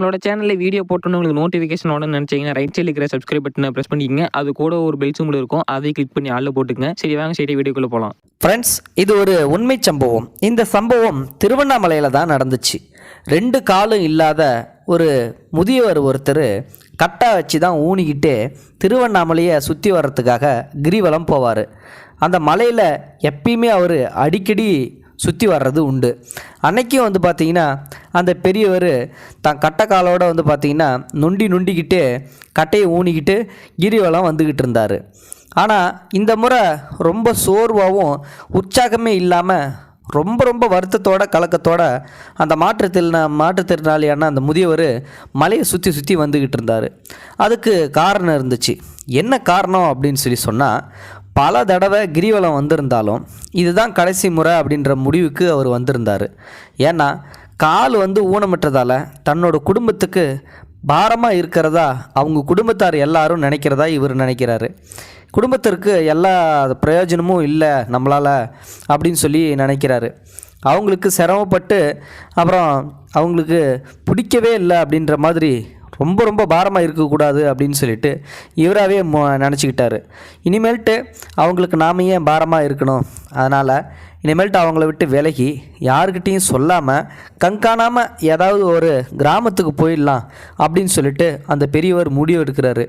நம்மளோட சேனலில் வீடியோ போட்டோன்னு உங்களுக்கு நோட்டிஃபிகேஷன் உடனே நினச்சிங்கன்னா ரைட் சைடில் இருக்கிற சப்ஸ்கிரைப் பட்டனை ப்ரெஸ் பண்ணிக்கங்க. அது கூட ஒரு பெல் சிம்பிள் இருக்கும். அதை கிளிக் பண்ணி ஆளில் போட்டுக்கங்க. சரி வாங்க சரி வீடியோக்குள்ளே போகலாம் ஃப்ரெண்ட்ஸ் இது ஒரு உண்மை சம்பவம். இந்த சம்பவம் திருவண்ணாமலையில் தான் நடந்துச்சு. ரெண்டு காலும் இல்லாத ஒரு முதியவர் ஒருத்தர் கட்டா வச்சு தான் ஊனிக்கிட்டு திருவண்ணாமலையை சுற்றி வர்றதுக்காக கிரிவலம் போவார். அந்த மலையில் எப்பயுமே அவர் அடிக்கடி சுற்றி வர்றது உண்டு. அன்னைக்கும் வந்து பார்த்திங்கன்னா அந்த பெரியவர் தான் கட்டை காலோட வந்து பார்த்திங்கன்னா நொண்டி நொண்டிக்கிட்டு கட்டையை ஊனிக்கிட்டு கிரிவலம் வந்துக்கிட்டு இருந்தார். ஆனால் இந்த முறை ரொம்ப சோர்வாகவும் உற்சாகமே இல்லாமல் ரொம்ப ரொம்ப வருத்தத்தோட கலக்கத்தோட அந்த மாற்றுத்திறனா மாற்றுத்திறனாளியான அந்த முதியவர் மலையை சுற்றி சுற்றி வந்துக்கிட்டு இருந்தார். அதுக்கு காரணம் இருந்துச்சு. என்ன காரணம் அப்படின்னு சொல்லி சொன்னால் பல தடவை கிரிவலம் வந்திருந்தாலும் இதுதான் கடைசி முறை அப்படின்ற முடிவுக்கு அவர் வந்திருந்தார். ஏன்னா கால் வந்து ஊனமிட்டதால் தன்னோட குடும்பத்துக்கு பாரமாக இருக்கிறதா அவங்க குடும்பத்தார் எல்லாரும் நினைக்கிறதா இவர் நினைக்கிறாரு. குடும்பத்திற்கு எல்லா பிரயோஜனமும் இல்லை நம்மளால் அப்படின்னு சொல்லி நினைக்கிறாரு. அவங்களுக்கு சிரமப்பட்டு அப்புறம் அவங்களுக்கு பிடிக்கவே இல்லை அப்படின்ற மாதிரி ரொம்ப ரொம்ப பாரமாக இருக்கக்கூடாது அப்படின்னு சொல்லிட்டு இவராகவே நினச்சிக்கிட்டாரு. இனிமேல்ட்டு அவங்களுக்கு நாம ஏன் பாரமாக இருக்கணும்? அதனால் இனிமேல்ட்டு அவங்கள விட்டு விலகி யாருக்கிட்டேயும் சொல்லாமல் கண்காணாமல் ஏதாவது ஒரு கிராமத்துக்கு போயிடலாம் அப்படின்னு சொல்லிட்டு அந்த பெரியவர் முடிவு எடுக்கிறாரு.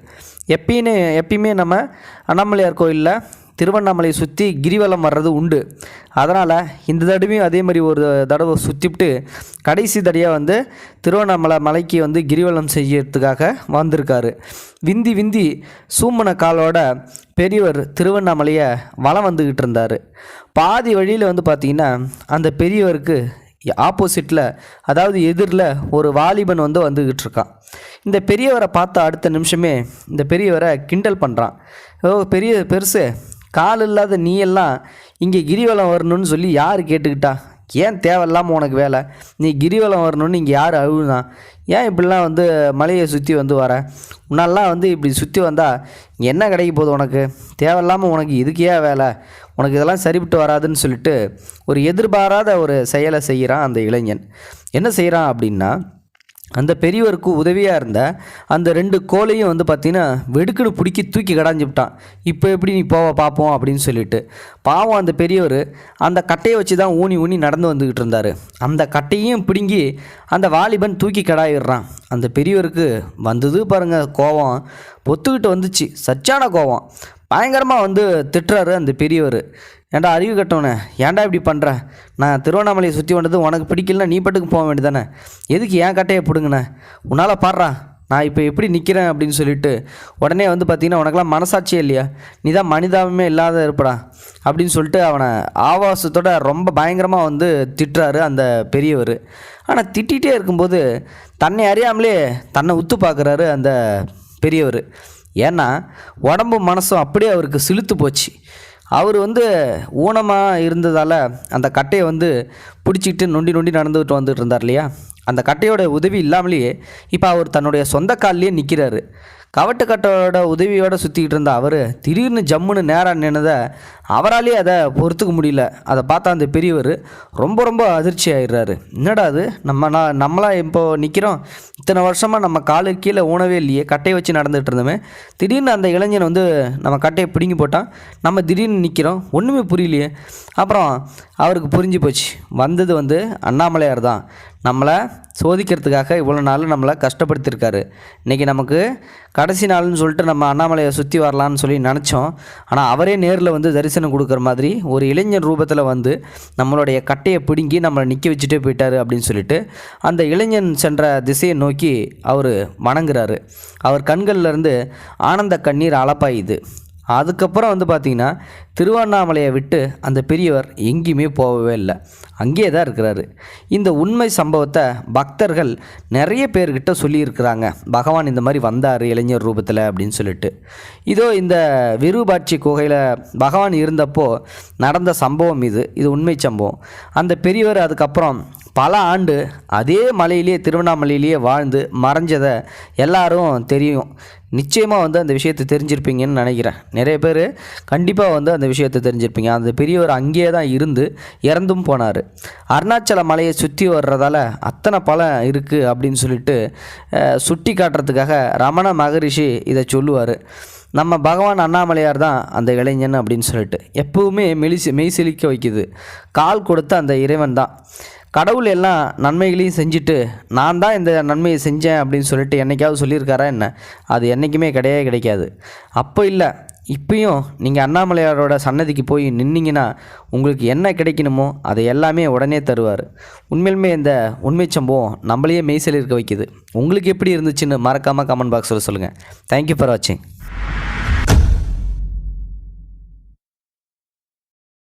எப்பயுமே எப்பயுமே நம்ம அண்ணாமலையார் கோயிலில் திருவண்ணாமலையை சுற்றி கிரிவலம் வர்றது உண்டு. அதனால் இந்த தடவையும் அதே மாதிரி ஒரு தடவை சுற்றிவிட்டு கடைசி தடையாக வந்து திருவண்ணாமலை மலைக்கு வந்து கிரிவலம் செய்யறதுக்காக வந்திருக்காரு. விந்தி விந்தி சூமன காலோட பெரியவர் திருவண்ணாமலையை வலம் வந்துக்கிட்டு இருந்தார். பாதி வழியில் வந்து பார்த்திங்கன்னா அந்த பெரியவருக்கு ஆப்போசிட்டில் அதாவது எதிரில் ஒரு வாலிபன் வந்து வந்துக்கிட்டு இருக்கான். இந்த பெரியவரை பார்த்த அடுத்த நிமிஷமே இந்த பெரியவரை கிண்டல் பண்ணுறான் ஓ பெரிய பெருசு கால் இல்லாத நீ எல்லாம் இங்கே கிரிவலம் வரணும்னு சொல்லி யார் கேட்டுக்கிட்டா? ஏன் தேவையில்லாமல் உனக்கு வேலை? நீ கிரிவலம் வரணும்னு இங்கே யார் அழுகுதான் ஏன் இப்படிலாம் வந்து மலையை சுற்றி வந்து வர? உன்னாலாம் வந்து இப்படி சுற்றி வந்தால் என்ன கிடைக்க போகுது உனக்கு? தேவையில்லாமல் உனக்கு இதுக்கு ஏன் வேலை. உனக்கு இதெல்லாம் சரிப்பட்டு வராதுன்னு சொல்லிட்டு ஒரு எதிர்பாராத ஒரு செயலை செய்கிறான் அந்த இளைஞன். என்ன செய்கிறான் அப்படின்னா அந்த பெரியவருக்கு உதவியாக இருந்த அந்த ரெண்டு கோலையும் வந்து பார்த்திங்கன்னா வெடுக்குன்னு பிடிக்கி தூக்கி கடாஞ்சிவிட்டான் இப்போ எப்படி நீ போவ பார்ப்போம் அப்படின்னு சொல்லிட்டு. பாவம் அந்த பெரியவர் அந்த கட்டையை வச்சு தான் ஊனி ஊனி நடந்து வந்துக்கிட்டு இருந்தார். அந்த கட்டையும் பிடுங்கி அந்த வாலிபன் தூக்கி கடாயிடுறான். அந்த பெரியவருக்கு வந்தது பாருங்கள் கோவம். பொத்துக்கிட்டு வந்துச்சு. சச்சான கோவம். பயங்கரமாக வந்து திட்டுறாரு அந்த பெரியவர். ஏன்டா அறிவு கட்டவனே? ஏன்டா இப்படி பண்ணுற நான் திருவண்ணாமலையை சுற்றி வந்தது உனக்கு பிடிக்கலனா நீ பாட்டுக்கு போக வேண்டியதானே எதுக்கு ஏன் கட்டையை பிடுங்கண்ணே உன்னால் பாடுறா. நான் இப்போ எப்படி நிற்கிறேன் அப்படின்னு சொல்லிட்டு உடனே வந்து பார்த்தீங்கன்னா உனக்கெல்லாம் மனசாட்சியே இல்லையா? நீ தான் மனிதாபமே இல்லாத இருப்படா அப்படின்னு சொல்லிட்டு அவனை ஆவாசத்தோட ரொம்ப பயங்கரமாக வந்து திட்டுறாரு அந்த பெரியவர். ஆனால் திட்டிகிட்டே இருக்கும்போது தன்னை அறியாமலே தன்னை உத்து பார்க்குறாரு அந்த பெரியவர். ஏன்னா உடம்பு மனசும் அப்படியே அவருக்கு சிலுத்து போச்சு. அவர் வந்து ஊனமாக இருந்ததால் அந்த கட்டையை வந்து பிடிச்சிக்கிட்டு நொண்டி நொண்டி நடந்துகிட்டு வந்துட்டு இருந்தார் இல்லையா? அந்த கட்டையோட உதவி இல்லாமலேயே இப்போ அவர் தன்னுடைய சொந்த கால்லேயே நிற்கிறாரு கவட்டு கட்டோட உதவியோடு சுற்றிக்கிட்டு இருந்த அவர் திடீர்னு ஜம்முன்னு நேராக நின்னதை அவராலே அதை பொறுத்துக்க முடியல. அதை பார்த்தா அந்த பெரியவர் ரொம்ப ரொம்ப அதிர்ச்சி ஆயிடுறாரு. என்னடா அது? நம்ம நான் நம்மளாம் இப்போது நிற்கிறோம் இத்தனை வருஷமாக நம்ம காலு கீழே ஊனவே இல்லையே. கட்டையை வச்சு நடந்துகிட்டு இருந்தோமே. திடீர்னு அந்த இளைஞன் வந்து நம்ம கட்டையை பிடுங்கி போட்டான். நம்ம திடீர்னு நிற்கிறோம் ஒன்றுமே புரியலையே. அப்புறம் அவருக்கு புரிஞ்சு போச்சு. வந்தது வந்து அண்ணாமலையார் தான். நம்மளை சோதிக்கிறதுக்காக இவ்வளோ நாள் நம்மளை கஷ்டப்படுத்தியிருக்காரு. இன்றைக்கி நமக்கு கடைசி நாள்னு சொல்லிட்டு நம்ம அண்ணாமலையை சுற்றி வரலான்னு சொல்லி நினச்சோம். ஆனால் அவரே நேரில் வந்து தரிசனம் கொடுக்குற மாதிரி ஒரு இளைஞன் ரூபத்தில் வந்து நம்மளுடைய கட்டையை பிடுங்கி நம்மளை நிற்க வச்சுட்டே போயிட்டாரு அப்படின்னு சொல்லிட்டு அந்த இளைஞன் சென்ற திசையை நோக்கி அவர் வணங்குறாரு. அவர் கண்கள்லேருந்து ஆனந்த கண்ணீர் அளப்பாயுது அதுக்கப்புறம் வந்து பார்த்திங்கன்னா திருவண்ணாமலையை விட்டு அந்த பெரியவர் எங்கேயுமே போகவே இல்லை. அங்கேயே தான் இருக்கிறாரு. இந்த உண்மை சம்பவத்தை பக்தர்கள் நிறைய பேர்கிட்ட சொல்லியிருக்கிறாங்க. பகவான் இந்த மாதிரி வந்தார் இளைஞர் ரூபத்தில் அப்படின்னு சொல்லிட்டு. இதோ இந்த விருபாட்சி குகையில் பகவான் இருந்தப்போ நடந்த சம்பவம் இது. இது உண்மை சம்பவம். அந்த பெரியவர் அதுக்கப்புறம் பல ஆண்டு அதே மலையிலேயே திருவண்ணாமலையிலேயே வாழ்ந்து மறைஞ்சதை எல்லாரும் தெரியும். நிச்சயமாக வந்து அந்த விஷயத்தை தெரிஞ்சிருப்பீங்கன்னு நினைக்கிறேன். நிறைய பேர் கண்டிப்பாக வந்து அந்த விஷயத்தை தெரிஞ்சிருப்பீங்க. அந்த பெரியவர் அங்கேயே தான் இருந்து இறந்தும் போனார். அருணாச்சல மலையை சுற்றி வர்றதால அத்தனை பலம் இருக்குது அப்படின்னு சொல்லிட்டு சுட்டி காட்டுறதுக்காக ரமண மகரிஷி இதை சொல்லுவார். நம்ம பகவான் அண்ணாமலையார் தான் அந்த இளைஞன் அப்படின்னு சொல்லிட்டு. எப்பவுமே மெலிசி மெய்சிலிக்க வைக்குது. கால் கொடுத்த அந்த இறைவன் தான். கடவுள் எல்லாம் நன்மைகளையும் செஞ்சுட்டு நான் தான் இந்த நன்மையை செஞ்சேன் அப்படின்னு சொல்லிட்டு என்னைக்காவது சொல்லியிருக்காரா என்ன? அது என்றைக்குமே கிடையவே கிடைக்காது. அப்போ இல்லை. இப்பயும் நீங்கள் அண்ணாமலையாரோட சன்னதிக்கு போய் நின்னீங்கன்னா உங்களுக்கு என்ன கிடைக்கணுமோ அதை எல்லாமே உடனே தருவார். உண்மையிலுமே இந்த உண்மை சம்பவம் நம்மளையே மெய்சல் இருக்க வைக்குது. உங்களுக்கு எப்படி இருந்துச்சுன்னு மறக்காமல் கமெண்ட் பாக்ஸில் சொல்லுங்கள் தேங்க்யூ ஃபார் வாட்சிங்